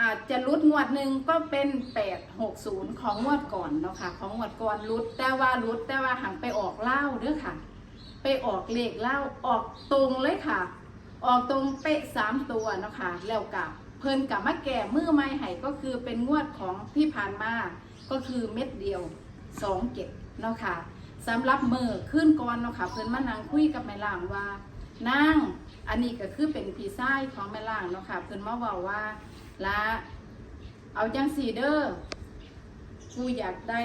อาจจะรุดงวดหนึ่งก็เป็น 860 ของงวดก่อนเนาะค่ะ ของงวดก่อนรุดแต่ว่ารุดแต่ว่าหังไปออกเล่าเด้อค่ะ ไปออกเลขเล่าออกตรงเลยค่ะ ออกตรงเป๊ะสามตัวเนาะค่ะแล้วกับเพิ่นกับมาแก่มือไม้ไห้ก็คือเป็นงวดของที่ผ่านมาก็คือเม็ดเดียวสองเก็บเนาะค่ะสำหรับมือขึ้นก่อนเนาะค่ะเพิ่นมานั่งคุยกับแม่ล่างว่า นางอันนี้ก็คือเป็นพี่ชายของแม่ล่างเนาะค่ะเพิ่นมาว้าว่า ละเอาจังสีเด้อกูอยากได้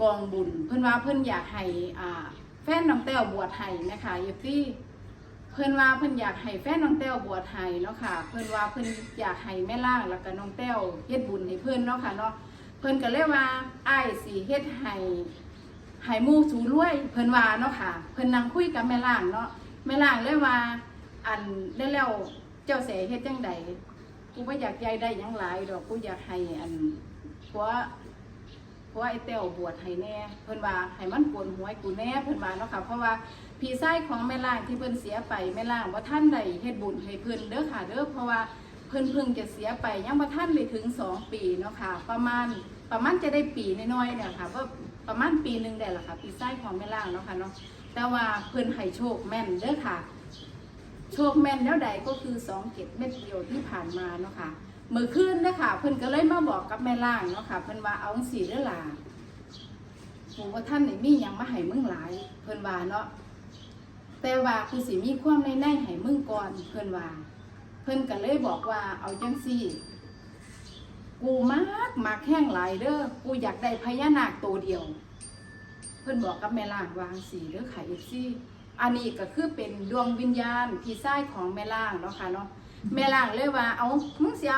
กองบุญ เพิ่อนว่าเพิ่อนอยากให้อ่าแฟนน้องแต้วบวชให้นะคะอยู่ที่เพิ่อนว่าเพิ่อนอยากให้แฟนน้องแต้วบวชให้เนาะค่ะ เพิ่อนว่าเพิ่อนอยากให้แม่ล่างแล้วก็น้องแต้วเฮ็ดบุญให้เพิ่อนเนาะค่ะเนาะเพิ่อนก็เลยว่าไอ้สิเฮ็ดให้ให้มู่สูรวย เพิ่อนว่าเนาะค่ะ เพิ่อนนั่งคุยกับแม่ล่างเนาะแม่ล่างเลยว่า อันแล้วเจ้าเสเฮ็ดจังใด กูบ่อยากใหญ่ได้หยังหลายดอกกูอยากให้อันผัวเพราะว่าไอ้เต้วบวชให้แน่เพิ่นว่าให้มันปวนหัวให้กูแน่เพิ่นว่าเนาะค่ะเพราะว่าพี่ชายของแม่ล่างที่เพิ่นเสียไปแม่ล่างว่าท่านใดเฮ็ดบุญให้เพิ่นเด้อค่ะเด้อเพราะว่าเพิ่นเพิ่งจะเสียไปยังบ่ทันได้ถึงสองปีเนาะค่ะ ประมาณประมาณจะได้ปีน้อยๆเนี่ยค่ะว่าประมาณปีหนึงได้ละค่ะพี่ชายของแม่ล่างเนาะค่ะเนาะแต่ว่าเพิ่นให้โชคแม่นเด้อค่ะ โชคแม่นแล้วใดก็คือสองเก็ดเม็ดเดียวที่ผ่านมาเนาะค่ะเมื่อคืนนะคะเพิ่นก็เลยมาบอกกับแม่ล่างเนาะค่ะเพิ่นว่าเอาสีเด้อล่ะผมว่าท่านนี่มีหยังมาให้มึงหลาย เพิ่นว่าเนาะแต่ว่ากูสิมีความในในให้มึงก่อนเพิ่นว่า เพิ่นก็เลยบอกว่าเอาจังซี่ กูมากมากแห้งหลายเด้อกูอยากได้พญานาคตัวเดียว เพิ่นบอกกับแม่ล่างวางสีเด้อค่เอฟซี อันนี้ก็คือเป็นดวงวิญญาณพี่ชายของแม่ล่างเนาะค่ะเนาะแม่ล่างเลยว่าเอามึงเสีย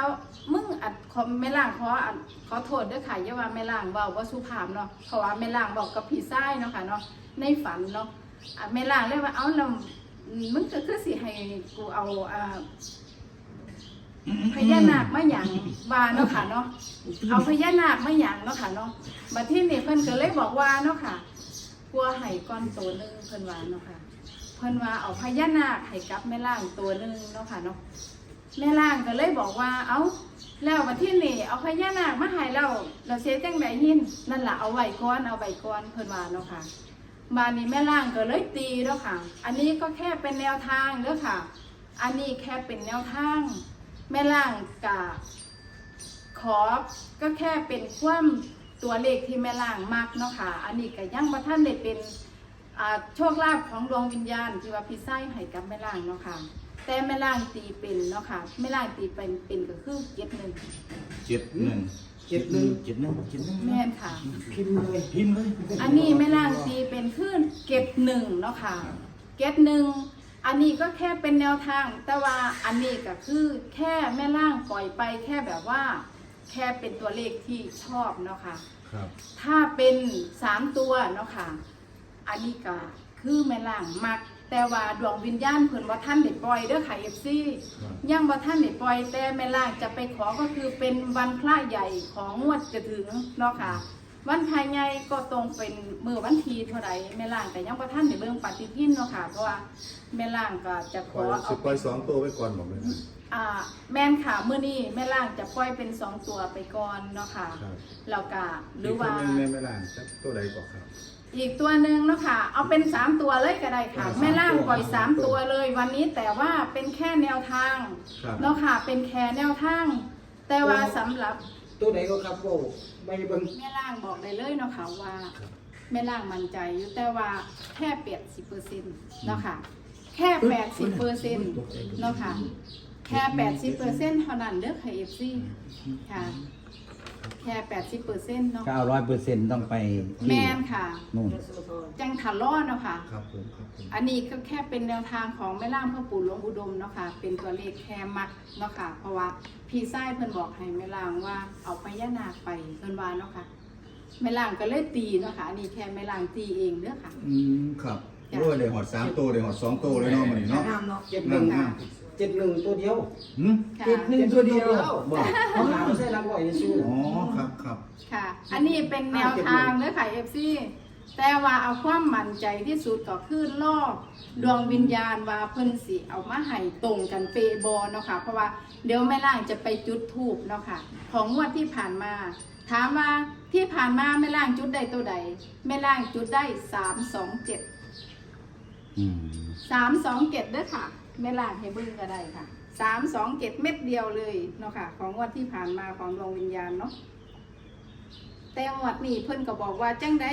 มึงอัดขอแม่ล่างขออัดขอโทษด้อค่ะอย่าว่าแม่ล่างเว้าว่าสุภาพเนาะเพราะว่าแม่ล่างบอกกับพี่ชายเนาะค่ะเนาะในฝันเนาะแม่ล่างเลยว่าเอาแล้วมึงก็คือสิให้กูเอาอ่าพญานาคมาหยังว่าเนาะค่ะเนาะเอาพญานาคมาหยังเนาะค่ะเนาะมาที่นี่เพิ่นก็เลยบอกว่าเนาะค่ะกลัวไห้ก้อนตัวหนึงเพิ่นว่าเนาะค่ะ เพิ่นว่าเอาพญานาคให้กับแม่ล่างตัวหนึ่งเนาะค่ะเนาะแม่ล่างก็เลยบอกว่า เอาแล้วมาที่นี่เอาพญานาคมาให้เราเราเสียจังไดหินนั่นแหละเอาไว้ก่อนเอาไว้ก่อนเพิ่นว่าเนาะค่ะบานนี้แม่ล่างก็เลยตีเนาะค่ะ อันนี้ก็แค่เป็นแนวทางเด้อค่ะ อันนี้แค่เป็นแนวทาง แม่ล่างกะขอก็แค่เป็นความตัวเลขที่แม่ล่างมากเนาะค่ะ อันนี้ก็ยังบ่ท่านได้เป็น อ่าโชคลาภของดวงวิญญาณที่ว่าพี่ไส้ให้กับแม่ล่างเนาะค่ะ แต่แม่ล่างตีเป็นเนาะค่ะแม่ล่างตีเป็นเป็นก็คือเจ็ดหนึ่งเจ็ดหนึ่งเจ็ดหนึ่งเจ็ดหนึ่งเจ็ดหนึ่งแม่นค่ะ พิมพ์เลยพิมพ์เลยอันนี้แม่ล่างตีเป็นขึ้นเก็บหนึ่งเนาะค่ะ เก็บหนึ่งอันนี้ก็แค่เป็นแนวทาง แต่ว่าอันนี้ก็คือแค่แม่ล่างปล่อยไปแค่แบบว่า แค่เป็นตัวเลขที่ชอบเนาะค่ะ ครับ ถ้าเป็นสามตัวเนาะค่ะ อันนี้ก็คือแม่ล่างมัก แต่ว่าดวงวิญญาณเพิ่นว่าท่านได้ปล่อยเด้อค่ะเอฟซีครับยังบ่ท่านได้ปล่อย แต่แม่ล่างจะไปขอก็คือเป็นวันพระใหญ่ของงวดจะถึงเนาะค่ะ วันพระใหญ่ก็ตรงเป็นมือวันทีเท่าไหร่แม่ล่างแต่ยังบ่ท่านได้เบิ่งปฏิทินเนาะค่ะเพราะว่าแม่ล่างก็จะขปล่ออยเอาสิปล่อยสองตัวไปก่อนบอกเลยนะอ่าแม่นค่ะมื้อนี้แม่ล่างจะปล่อยเป็นสองตัวไปก่อนเนาะค่ะครับแล้วก็หรือีอกคว่านหนึงในแม่ล่างจักตัวใดก่อนครับ อีกตัวหนึ่งเนาะค่ะ เอาเป็นสามตัวเลยก็ได้ค่ะอ่าแม่ล่างสามตัวปล่อยสามสามตัวตัวเลย วันนี้แต่ว่าเป็นแค่แนวทางครับ เนาะค่ะ เป็นแค่แนวทาง แต่ว่าสำหรับตัวไหนก็ครับโอ้ไม่เบิ่ง แม่ล่างบอกได้เลยเนาะค่ะว่าแม่ล่างมั่นใจอยู่แต่ว่าแค่แปดสิบเปอร์เซ็นต์เนาะค่ะ แค่แปดสิบเปอร์เซ็นต์เนาะค่ะ แค่แปดสิบเปอร์เซ็นต์เท่านั้นเด้อค่ะเอฟซีค่ะ แค่แปดสิบเปอร์เซ็นต์เนาะเก้าร้อยเปอร์เซ็นต์ต้องไปที่แม่นค่ะ นู่นจังทะล้อเนาะค่ะ ครับผมครับผมอันนี้ก็แค่เป็นแนวทางของแม่ล่างพ่อปู่หลวงอุดมเนาะค่ะ เป็นตัวเลขแค่มักเนาะค่ะ เพราะว่าพี่ไส้เพิ่นบอกให้แม่ล่างว่าเอาไปย่านาคไปเพิ่นว่าเนาะค่ะแม่ล่างก็เลยตีเนาะค่ะ อันนี้แค่แม่ล่างตีเองเด้อค่ะ อืมครับจ้ะโอ้ยได้หอดสามตัวได้หอดสองตัวเลยเนาะมันนี่เนาะเจ็ดหนึ่งนั่ง เจ็ดหนึ่งตัวเดียวหืมค่ะเจ็ดหนึ่งตัวเดียวบอกเขาหาไม่ใช่รักบ่อยซื้ออ๋อครับครับค่ะ อันนี้เป็นแนวทางเด้อค่ะ FC แต่ว่าเอาความมั่นใจที่สุดก็คือรอบดวงวิญญาณว่าเพิ่นสิเอามาให้ตรงกันเปบอเนาะค่ะ เพราะว่าเดี๋ยวแม่ล่างจะไปจุดทูบเนาะค่ะ ของงวดที่ผ่านมา ถามว่าที่ผ่านมาแม่ล่างจุดได้ตัวใดแม่ล่างจุดได้สามสองเจ็ดอืม สามสองเจ็ดเด้อค่ะ แม่ล่างให้เบิ้งก็ได้ค่ะสามสองเจ็ดเม็ดเดียวเลยเนาะค่ะ ของงวดที่ผ่านมาของดวงวิญญาณเนาะแต่งวดนี้เพิ่นก็บอกว่าจังได้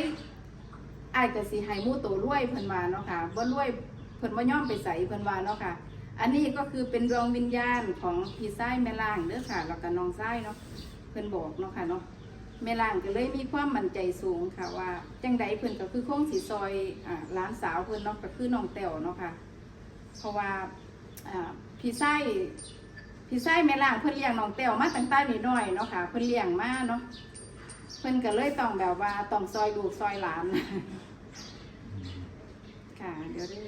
อายก็สิให้มู่โตรวยเพิ่นว่าเนาะค่ะบ่รวยเพิ่นบ่ย่อมไปใส่เพิ่นว่าเนาะค่ะ อันนี้ก็คือเป็นดวงวิญญาณของพี่ไส้แม่ล่างเด้อค่ะแล้วก็น้องไส้เนาะเพิ่นบอกเนาะค่ะเนาะแม่ล่างก็เลยมีความมั่นใจสูงค่ะว่า จังใดเพิ่นก็คือคงสิซอยอ่าหลานสาวเพิ่นเนาะก็คือน้องแต้วเนาะค่ะ เพราะว่าพี่ไส้พี่ไส้แม่ล่างเพิ่นเลี้ยงน้องเต้วมาตั้งแต่น้อยเนาะค่ะเพิ่นเลี้ยงมาเนาะเพิ่นก็เลยต้องแบบว่าต้องซอยลูกซอยหลานค่ะเดี๋ยวได้